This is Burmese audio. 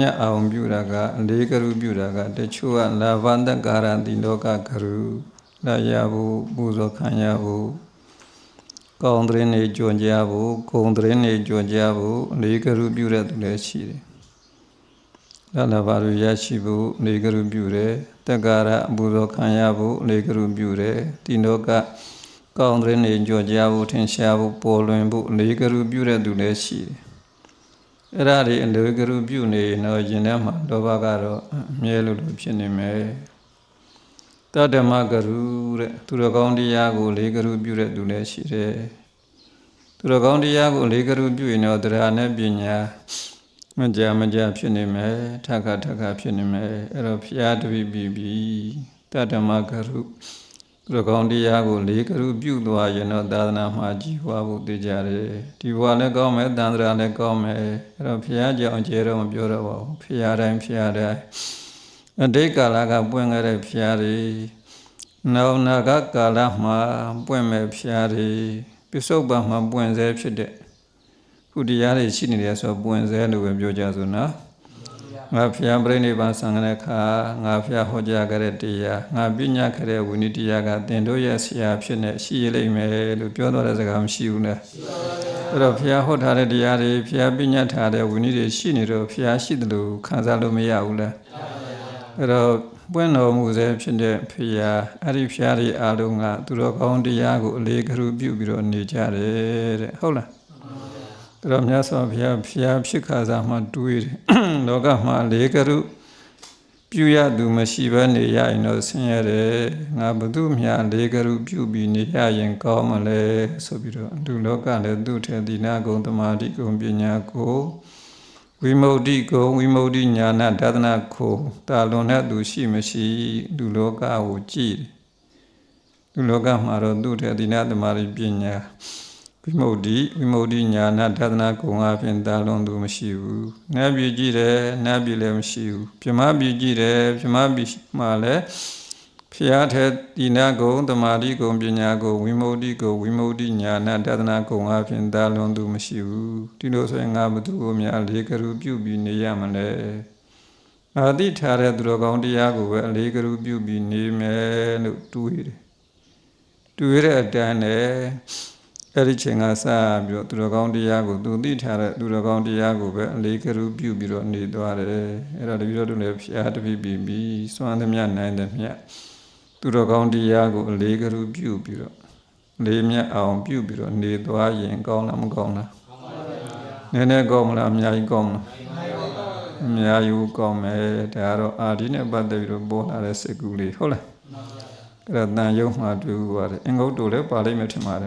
မြတ်အောင်ပြုတာကလေးကရုပြုတာကတချို့ကလာဘန္တကာရတိလောကကရုလာရဖို့ပူဇော်ခံရဖို့ကောင်းတဲ့နေကြွကြဖို့ဂုံတဲ့နေကြွကြဖို့လေးကရုပြုတဲ့သူလည်းရှိတယ်။လာလာပါရရရှိဖို့လေးကရုပြုတယ်တက္ကာရပူဇော်ခံရဖို့လေးကရုပြုတယ်ဒီလောကကောင်းတဲ့နေကြွကြဖို့ထင်ရှားဖို့ပေါ်လွင်ဖို့လေးကရုပြုတဲ့သူလည်းရှိတယ်။ အဲ့ဒါတွေအလိုကရုပြုနေရင်တော့ယင်ထဲမှာလောဘကတော့အမြဲလို့လို့ဖြစ်နေမယ်တတ္တမကရုတဲ့သူတော်ကောင်းတရားကိုလေးကရုပြုတဲ့သူလည်းရှိတယ်သူတော်ကောင်းတရားကိုလေးကရုပြုရင်တော့တရားနဲ့ပညာမကြမကြဖြစ်နေမယ်ထက်ခါထက်ခါဖြစ်နေမယ်အဲ့တော့ဖျားတပိပြီပြီတတ္တမကရု သူတော်ကောင်းတရားကိုလေးကရုပြုသွားရင်တော့သာသနာမှာကြီးပွားဖို့တည်ကြတယ်ဒီဘဝလည်းကောင်းမယ်တန်ត្រာလည်းကောင်းမယ်အဲ့တော့ဖျားကြောင်ကျဲတော့မပြောတော့ပါဘူးဖျားတိုင်းဖျားတိုင်းအတိတ်ကာလကပွင့်ခဲ့တဲ့ဖျားတွေနောက်နာဂကာလမှာပွင့်မဲ့ဖျားတွေပစ္စုပန်မှာပွင့်စေဖြစ်တဲ့ခုတရားတွေရှိနေတယ်ဆိုတော့ပွင့်စေလို့ပဲပြောကြဆိုနော် ငါဖျားပြိဋိဘံဆံတဲ့ခါငါဖျားဟောကြားခဲ့တဲ့တရားငါပညာခဲ့တဲ့ဝိနည်းတရားကသင်တို့ရဲ့ဆရာဖြစ်နေရှိရလိမ့်မယ်လို့ပြောတော့တဲ့စကားမရှိဘူးနဲ့အဲ့တော့ဖျားဟောထားတဲ့တရားတွေဖျားပညာထားတဲ့ဝိနည်းတွေရှိနေတော့ဖျားရှိတယ်လို့ခံစားလို့မရဘူးလားအဲ့တော့ပွင့်တော်မူစေဖြစ်တဲ့ဖျားအဲ့ဒီဖျားတွေအားလုံးကသူတော်ကောင်းတရားကိုအလေးကရုပြုပြီးတော့နေကြတယ်တဲ့ဟုတ်လား ဒါတော့မြတ်စွာဘုရားဖျားဖြစ်ခါစားမှတွေးတယ် လောကမှာလေးကရုပြုရသူမရှိဘဲနေရရင်တော့ဆင်းရဲတယ်ငါဘု து မြာလေးကရုပြုပြီးနေရရင်ကောင်းမလဲဆိုပြီးတော့လူလောကလည်းသူ့ထဲဒီနာကုံတမာတိကုံပညာကိုဝိမု ക്തി ကုံဝိမု ക്തി ညာနာတဒနာကိုတာလွန်တဲ့သူရှိမရှိလူလောကကိုကြည့်တယ်လူလောကမှာတော့သူ့ထဲဒီနာတမာတိပညာ ဝိ မု ద్ధि ဝိမု ద్ధि ညာနာတသနာကုံအပြင်တာလွန်သူမရှိဘူး။နာပြီကြည့်တယ်နာပြီလည်းမရှိဘူး။ပြမပြီကြည့်တယ်ပြမပြီမှလည်းဖျားထဲဒီနာကုံတမာတိကုံပညာကုံဝိမု ద్ధి ကုံဝိမု ద్ధి ညာနာတသနာကုံအပြင်တာလွန်သူမရှိဘူး။ဒီလိုဆိုရင်ငါဘသူကိုများလေးကလူပြုပြီးနေရမလဲ။အာတိထားတဲ့သူတော်ကောင်းတရားကိုပဲအလေးကလူပြုပြီးနေမယ်လို့တွေးတယ်။တွေးတဲ့အတန်းနဲ့ အဲ့ဒီချိန်ကစပြီးတော့သူတော်ကောင်းတရားကိုသူသိထားတဲ့သူတော်ကောင်းတရားကိုပဲအလေးကရုပြုပြီးတော့နေသွားတယ်အဲ့ဒါတပည့်တော်တို့လည်းဖျားတပိပြီပြီစွမ်းသမျှနိုင်သမျှသူတော်ကောင်းတရားကိုအလေးကရုပြုပြီးတော့လေးမြတ်အောင်ပြုပြီးတော့နေသွားရင်ကောင်းလားမကောင်းလားနည်းနည်းကောင်းမလားအများကြီးကောင်းမလားအများကြီးကောင်းမယ်ဒါကတော့အာဒီနဲ့ပတ်သက်ပြီးတော့ပေါ်လာတဲ့စိတ်ကူးလေးဟုတ်လားအဲ့ဒါတန်ရုံမှာတွေ့ဥပါတယ်အင်္ဂုတ္တလည်းပါလိမ့်မယ်ထင်ပါတယ်